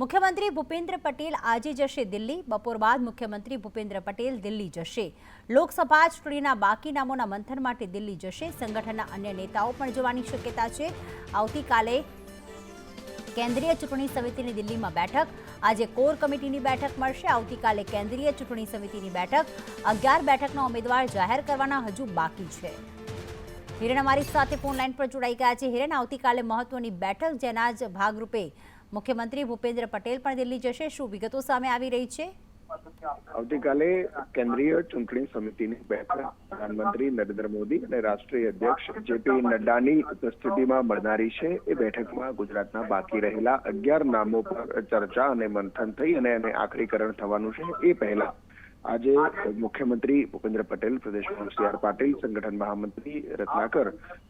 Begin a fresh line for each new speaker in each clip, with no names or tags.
મુખ્યમંત્રી ભૂપેન્દ્ર પટેલ આજે જશે દિલ્હી. બપોર બાદ મુખ્યમંત્રી ભૂપેન્દ્ર પટેલ દિલ્હી જશે. લોકસભા ચૂંટણીના બાકી નામોના મંથન માટે દિલ્હી જશે. સંગઠનના અન્ય નેતાઓ પણ જવાની શક્યતા છે. આવતીકાલે કેન્દ્રીય ચૂંટણી સમિતિની દિલ્હીમાં બેઠક. આજે કોર કમિટીની બેઠક મળશે. આવતીકાલે કેન્દ્રીય ચૂંટણી સમિતિની બેઠક. અગિયાર બેઠકના ઉમેદવાર જાહેર કરવાના હજુ બાકી છે. હિરણ અમારી સાથે ફોન લાઈન પર જોડાઈ ગયા છે. હિરણ, આવતીકાલે મહત્વની બેઠક, જેના જ ભાગરૂપે મુખ્યમંત્રી ભૂપેન્દ્ર પટેલ પણ દિલ્હી જશે. શું વિગતો સામે આવી રહી છે?
આવતીકાલે કેન્દ્રીય ચૂંટણી સમિતિની બેઠક પ્રધાનમંત્રી નરેન્દ્ર મોદી અને રાષ્ટ્રીય અધ્યક્ષ જેપી નડ્ડાની ઉપસ્થિતિમાં મળનારી છે. એ બેઠકમાં ગુજરાતના બાકી રહેલા અગિયાર નામો પર ચર્ચા અને મંથન થઈ અને એને આખરીકરણ થવાનું છે. એ પહેલા આજે મુખ્યમંત્રી ભૂપેન્દ્ર પટેલ, પ્રદેશ પ્રમુખ સી પાટીલ, સંગઠન મહામંત્રી રત્નાકર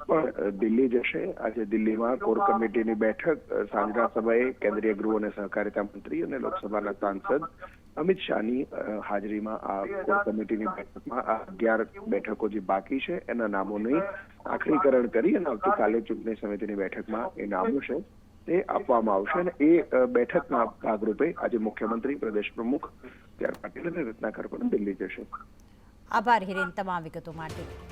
પણ દિલ્હી જશે. આજે દિલ્હીમાં કોર કમિટીની બેઠક સાંજના સમયે કેન્દ્રીય ગૃહ અને સહકારિતા મંત્રી અને લોકસભાના સાંસદ અમિત શાહની હાજરીમાં આ કોર કમિટીની બેઠકમાં આ અગિયાર બેઠકો જે બાકી છે, એના નામોની આખરીકરણ કરી અને આવતીકાલે ચૂંટણી સમિતિની બેઠકમાં એ નામો છે, તે આપવામાં આવશે અને એ બેઠકના ભાગરૂપે આજે મુખ્યમંત્રી, પ્રદેશ પ્રમુખ, ત્યાર પાટીલ અને રત્નાકર પણ દિલ્હી જશે.
આભાર હિરેન તમામ વિગતો માટે.